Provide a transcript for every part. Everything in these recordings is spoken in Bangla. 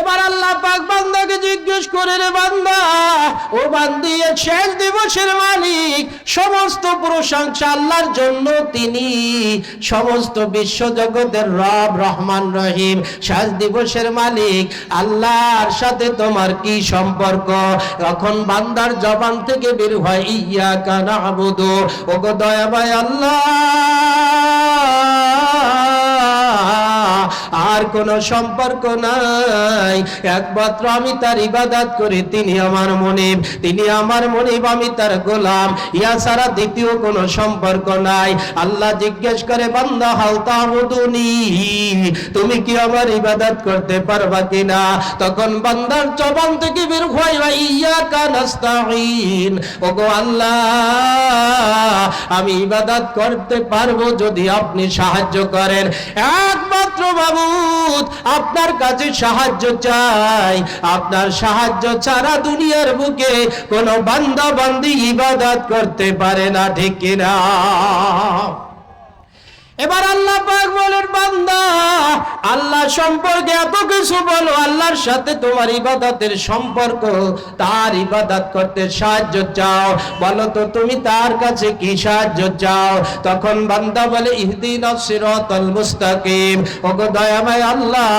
এবার আল্লাহ পাক বান্দাকে জিজ্ঞেস করে, রে বান্দা, ও বান্দি এ শেষ দিবসের মালিক, সমস্ত প্রশংসা আল্লাহর জন্য তিনি, সমস্ত বিশ্ব জগতের রব রহমান রহিম, শেষ দিবসের মালিক, আল্লাহর সাথে তোমার কি সম্পর্ক? তখন বান্দার জবান থেকে বের হয়, ইয়া কানা আবুদু ও গো দয়া ভাই আল্লাহ আর কোনো সম্পর্ক নাই। একমাত্র আমি তার ইবাদত করি, তিনি আমার মনিব, তিনি আমার মনিব, আমি তার গোলাম। ইয়া ছাড়া দ্বিতীয় কোনো সম্পর্ক নাই। আল্লাহ জিজ্ঞেস করে, বান্দা, হাল তাহুদুনি তুমি কি আমার ইবাদত করতে পারবা কিনা? তখন বান্দার জবান থেকে বের হয় ইয়া কানাস্তাইন ওগো আল্লাহ, আমি ইবাদত করতে পারব যদি আপনি সাহায্য করেন। একমাত্র বাবুত আপনার কাছে সাহায্য চাই। আপনার সাহায্য ছাড়া দুনিয়ার বুকে কোনো বান্দা বান্দি ইবাদত করতে পারে না, ঠিক কিনা? এবার আল্লাহ পাক বলেন, বান্দা, আল্লাহ সম্পর্কে এত কিছু বলো, আল্লাহর সাথে তোমার ইবাদতের সম্পর্ক, তার ইবাদত করতে সাহায্য চাও। বলো তো, তুমি তার কাছে কি সাহায্য চাও? তখন বান্দা বলে, ইহদিন সিরাতাল মুস্তাকিম। ওগো দয়াময় আল্লাহ,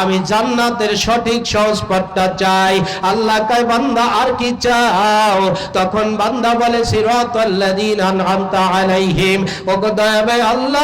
আমি জান্নাতের সঠিক সহজ চাই। আল্লাহ কয়, বান্দা, আর কি চাও? তখন বান্দা বলে, সিরাতাল্লাযীনা আনআমতা আলাইহিম। ওগো দয়াময় আল্লাহ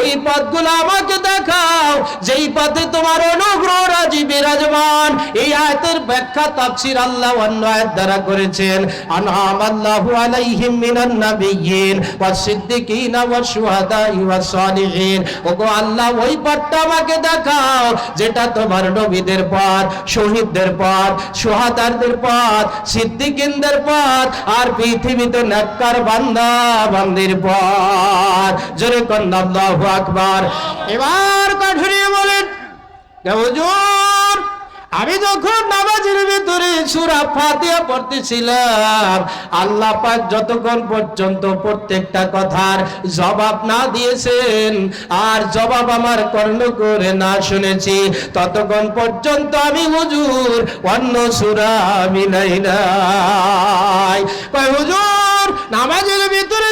ওই পথগুলো আমাকে দেখাও। যেই পথে তোমার অনুগ্রহ রাজি বিরাজমান। এই আয়াতের ব্যাখ্যা তাফসীর আল্লাহ অন্য আয়াত দ্বারা করেছেন। আনআম আল্লাহু আলাইহিম মিনান নাবিয়্যিন সালিহিন। ওগো আল্লাহ, ওই পথটা আমাকে দেখাও, যেটা তোমার নবীদের পথ, শহীদদের পথ সুহাদারদের পথ, সিদ্দিকিনদের পথ, আর পৃথিবীতে নেককার বান্দা বান্দির পথ। জোরে কন্যা আল্লাহু আকবার। এবার কাঠুরিয়ে বলেন আমি যখন নামাজের ভিতরে সূরা ফাতিহা পড়তেছিলাম, আল্লাহ পাক যতক্ষণ পর্যন্ত প্রত্যেকটা কথার জবাব না দিয়েছেন আর জবাব আমার কর্ণ করে না শুনেছি, ততক্ষণ পর্যন্ত আমি হুজুর অন্য সূরা মিলাই নাই। কয়, হুজুর, নামাজের ভিতরে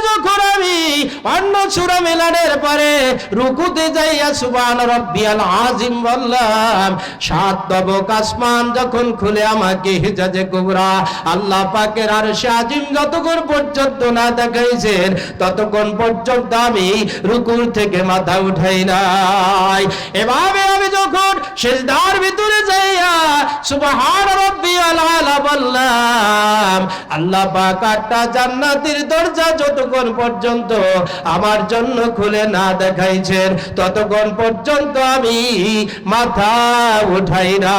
অন্য সূরা মেলানোর পরে রুকুতে যাইয়া সুবহান রাব্বিয়াল আযীম বললাম, সাত দবক আসমান যখন খুলে আমাকে হিজাজে কুবরা, আল্লাহ পাকের আর আজিম যতক্ষণ পর্যন্ত না দেখাইছেন, ততক্ষণ পর্যন্ত আমি রুকুর থেকে মাথা উঠাই নাই। এভাবে আমি যখন সেজদার ভিতরে যাইয়া সুবহান রাব্বিয়াল আলা বললাম, আল্লাহ পাক আটটা জান্নাতের দরজা যতক্ষণ পর্যন্ত আমার জন্য খুলে না দেখাইছেন, ততক্ষণ পর্যন্ত আমি মাথা উঠাই না।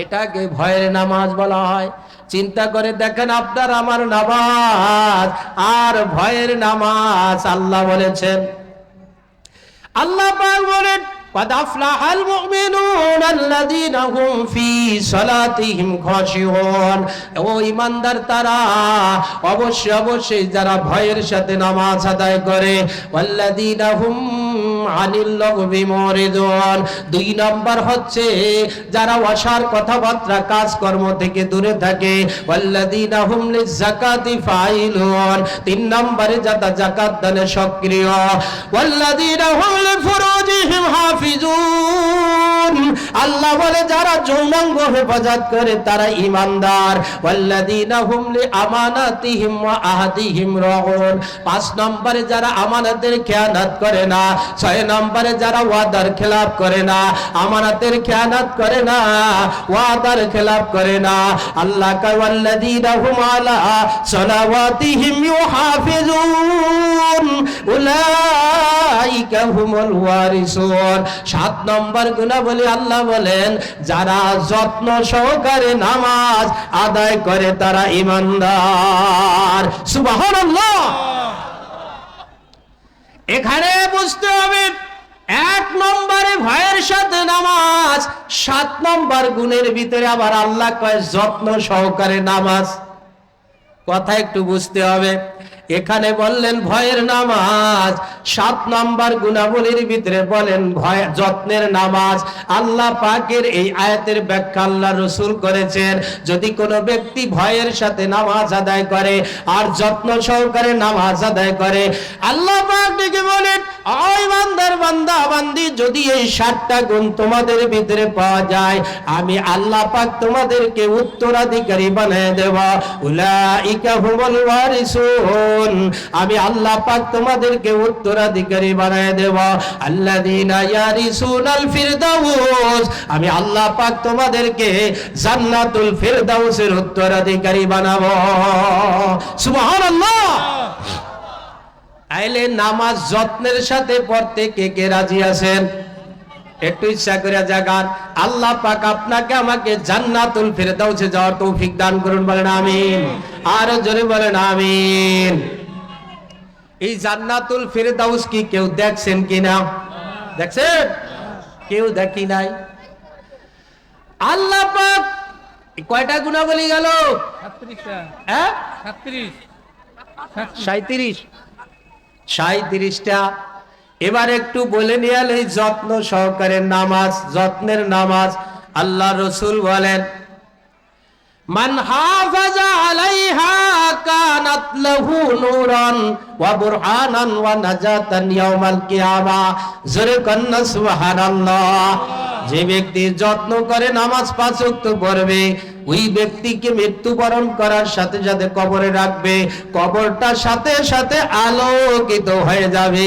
এটাকে ভয়ের নামাজ বলা হয়। চিন্তা করে দেখেন আপনার আমার নামাজ, আর ভয়ের নামাজ আল্লাহ বলেছেন। আল্লাহ বলেন قد أفلح المؤمنون الذين هم في صلاتهم خاشعون ও ইমানদার তারা অবশ্যই অবশ্যই যারা ভয়ের সাথে নামাজ আদায় করে والذين هم আনিল লগবি মরেদন দুই নম্বর হচ্ছে, যারা অসার কথাবার্তা, কাজকর্ম থেকে দূরে থাকে, ওয়াল্লাযীনা হুম লিযাকাতি ফাইলুন। তিন নম্বরে যারা যাকাত দানে সক্রিয়, ওয়াল্লাযীনা হুম লিফুরুজিহিম হাফিজুন। আল্লাহ বলে, যারা যৌনাঙ্গ হেফাজত করে, তারা ইমানদার। পাঁচ নম্বরে যারা করে না, ছয় নম্বরে যারা ওয়াদার করে না করে না, ওয়াদার করে না। আল্লাহ সাত নম্বর গুণা বলি আল্লাহ বলেন, যারা যত্ন সহকারে নামাজ আদায় করে তারা ইমানদার। সুবহানাল্লাহ। এখানে বুঝতে হবে, এক নম্বরে ভয়ের সাথে নামাজ, সাত নম্বর গুণের ভিতরে আবার আল্লাহ কয়, যত্ন সহকারে নামাজ। কথা একটু বুঝতে হবে। এখানে বললেন ভয়ের নামাজ। সাত নাম্বার গুণাবলীর ভিতরে বলেন ভয়, যত্নের নামাজ। আল্লাহ পাকের এই আয়াতের ব্যাখ্যা আল্লাহ রসুল করেছেন। যদি কোনো ব্যক্তি ভয়ের সাথে নামাজ আদায় করে আর যত্ন সহকারে নামাজ আদায় করে, আল্লাহ পাক ডেকে বলেন ওই বান্দার বান্দা, বান্দি, যদি এই সাতটা গুণ তোমাদের ভিতরে পাওয়া যায়, আমি আল্লাহ পাক তোমাদেরকে উত্তরাধিকারী বানিয়ে দেব। উলাইকা হুমুল আমি আল্লাহ পাক তোমাদেরকে উত্তরাধিকারী বানিয়ে দেব। আল্লাযীনা ইয়ারিসুনাল ফিরদাউস। আমি আল্লাহ পাক তোমাদেরকে জান্নাতুল ফিরদাউসের উত্তরাধিকারী বানাবো। সুবহানাল্লাহ! আইলে নামাজ যত্নের সাথে পড়তে কে কে রাজি আছেন? একটু ইচ্ছা করে জাগান। আল্লাহ পাক আপনাকে আমাকে জান্নাতুল ফেরদাউসে যাওয়ার তৌফিক দান করুন বলেন, আমিন। আরও জোরে বলেন, আমিন। এই জান্নাতুল ফেরদাউস কি কেউ দেখছেন কিনা? দেখছেন? কেউ দেখি নাই। আল্লাহ পাক কয়টা গুণা বলি গেল? হ্যাঁ? সাঁত্রিশ সাঁত্রিশটা এবার একটু বলে নিয়ে যত্ন সহকারে নামাজ, যত্নের নামাজ। আল্লাহ রসুল বলেন মান হাফাজা আলাইহা কানাত লাহু নূরান ওয়া বুরহানান ওয়া নাজাতান ইয়াউমাল কিয়ামা। জোরে কন্না যে ব্যক্তি যত্ন করে নামাজ পাঁচ ওয়াক্ত পড়বে, ওই ব্যক্তিকে মৃত্যুবরণ করার সাথে সাথে কবরে রাখবে। কবরটার সাথে সাথে আলোকিত হয়ে যাবে।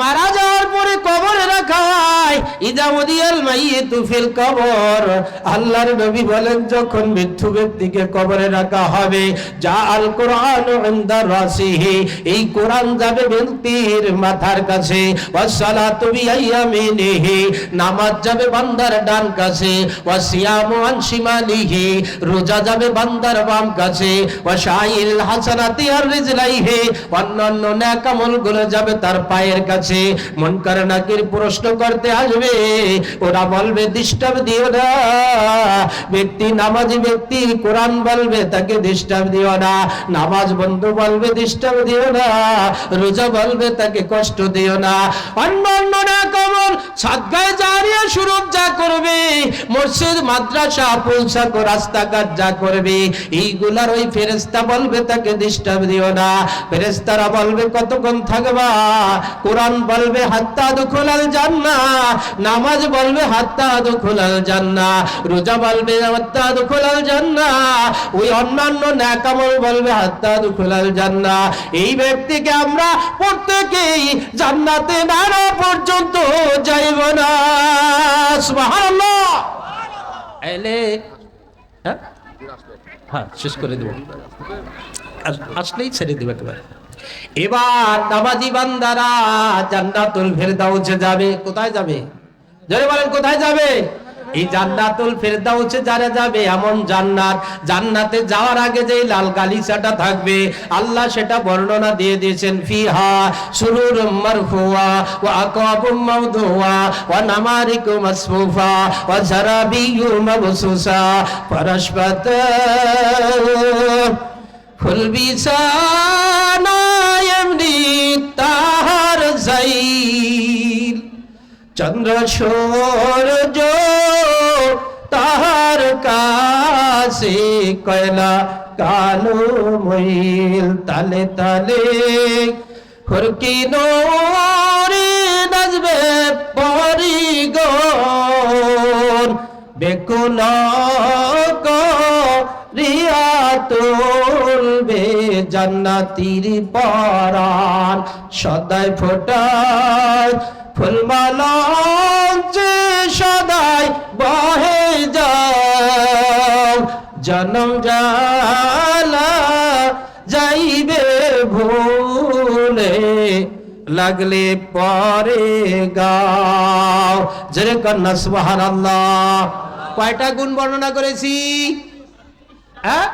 মারা যাওয়ার পরে কবরে রাখা ইদা উদিয়াল ফিল কবর। আল্লাহর নবী বলেন, যখন মৃত্যু ব্যক্তিকে কবরে রাখা হবে, যা আল কোরআন রাসিহি। এই কোরআন যাবে ব্যক্তির মাথার কাছে নামাজ যাবে বান্দার ডান কাছে রোজা যাবে বান্দার বাম কাছে ওয়াশাইল হাসানাতি আর রিজলাইহি। অন্যান্য নেক আমলগুলো যাবে তার পায়ের কাছে। মুনকার নাকির প্রশ্ন করতে আসবে, ওরা বলবে, ডিস্টার্ব দিও না। ব্যক্তি নামাজি ব্যক্তি কোরআন বলবে, তাকে ডিস্টার্ব দিও না। নামাজ বন্ধু বলবে, ডিস্টার্ব দিও না। রোজা বলবে, তাকে কষ্ট দিও না। অন্যান্য না কমল সাদগায় জারিয়া শুরু যা করবে, মসজিদ, মাদ্রাসা পুলসাক রাস্তাঘাট যা করবে, এইগুলার ওই ফেরেস্তা বলবে, তাকে ডিস্টার্ব দিও না। ফেরেস্তারা বলবে, কতক্ষণ থাকবা? কোরআন বলবে হাত্তা দুখুলাল জান্না নামাজ বলবে হাত্তা দুখুলাল জান্না রোজা বলবে হাত্তা দুখুলাল জান্না ওই অন্যান্য ন্যাকামল বলবে হাত্তা দুখুলাল জান্না এই ব্যক্তিকে আমরা প্রত্যেকেই জান্নাতে নানা পর্যন্ত যাইব না। সুবহানাল্লাহ। এলে হ্যাঁ? হ্যাঁ শেষ করে দেবো। আস- আসলেই ছেড়ে দেবে একেবারে। এবার নামাজি বান্দারা জান্নাতুল ফেরদাউসে যাবে। কোথায় যাবে? জোরে বলেন, কোথায় যাবে? এই জান্নাতুল ফেরদাউসে যারা যাবে, এমন জান্নাত। জান্নাতে যাওয়ার আগে যে লাল গালিচাটা থাকবে, আল্লাহ সেটা বর্ণনা দিয়ে দিয়েছেন, ফিহা সুরুর মারফুয়া, ওয়া আকাবুম মাওদুয়া, ওয়া নামারিকু মাসফুফা ওয়া জারাবিয়ু মাবসুসা পরশপত বিছানা এমনি তাহার জাইল। চন্দ্র সূর্য তাহার কাছে কয়লা কালো মইল তালে তালে। খুরকি নোরে নাচবে পরি গন বেকুন রিয়া তুলবে জান্নাতির পরাণ। সদাই ফোটায় ফুলমালা যে সদাই বহে যাও। জনম জালা যাইবে ভুলে, লাগলে পরে গাও। জরে কন্যা সুবাহান আল্লাহ কয়টা গুণ বর্ণনা করেছি? হ্যাঁ?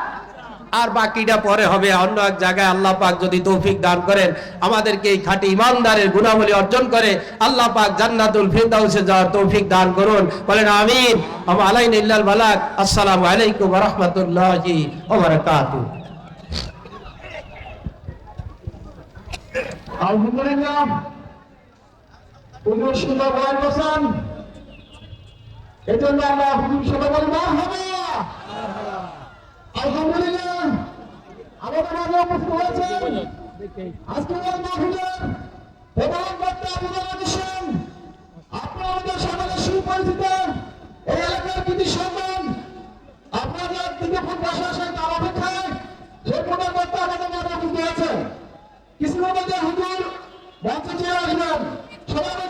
আর বাকিটা পরে হবে, অন্য এক জায়গায় আল্লাহ পাক যদি তৌফিক দান করেন, আমাদেরকে এই খাঁটি ইমানদারের গুণাবলী অর্জন করে, আল্লাহ পাক জান্নাতুল ফিরদাউসে যাওয়ার তৌফিক দান করুন। বলেন, আমিন। আমা আলাইন ইল্লাল বালাক। আসসালামু আলাইকুম ওয়া রাহমাতুল্লাহি ওয়া বারাকাতুহু। এজন্য আমরা হুজুর সবাই বলি মারহাবা আলহামদুলিল্লাহ। আমাদের মাঝে উপস্থিত হয়েছেন আজকের মাহফিলের প্রধান বক্তা আবুল হোসেন আপনারা আমাদের সকলে সুপরিচিত। এই এলাকার কৃতি সন্তান আপনাদের দিকে ফুট বসে সবাই